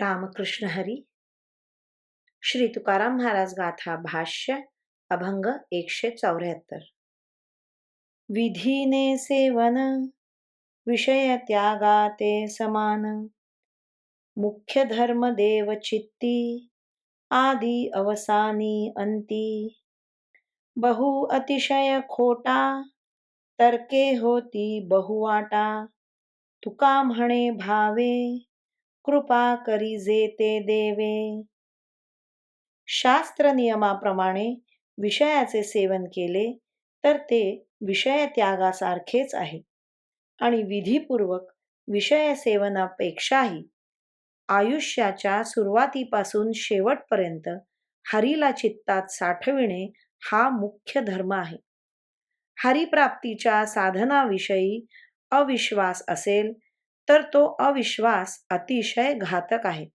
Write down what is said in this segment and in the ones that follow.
रामकृष्ण हरी। श्री तुकाराम महाराज गाथा भाष्य अभंग एकशे चौऱ्याहत्तर। विधीने सेवन विषय त्यागाते समान। मुख्य धर्म देव चित्ती आदी अवसानी अंती। बहु अतिशय खोटा तर्के होती बहुवाटा तुका म्हणे भावे कृपा करी जे ते देवे. शास्त्र नियमाप्रमाणे विषयाचे सेवन केले तर ते विषय त्यागासारखेच आहे. आणि विधीपूर्वक विषय सेवनापेक्षाही आयुष्याच्या सुरुवातीपासून शेवटपर्यंत हरीला चित्तात साठविणे हा मुख्य धर्म आहे. हरिप्राप्तीच्या साधनाविषयी अविश्वास असेल तर तो अविश्वास अतिशय घातक आहे.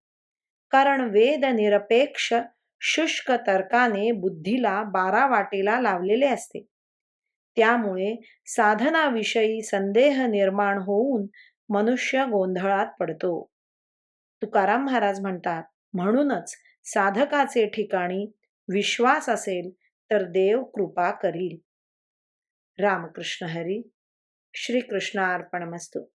कारण वेद निरपेक्ष शुष्क तर्काने बुद्धीला बारा वाटेला लावलेले असते. त्यामुळे साधनाविषयी संदेह निर्माण होऊन मनुष्य गोंधळात पडतो. तुकाराम महाराज म्हणतात म्हणूनच साधकाचे ठिकाणी विश्वास असेल तर देव कृपा करील. रामकृष्ण हरी श्रीकृष्णार्पणमस्तू.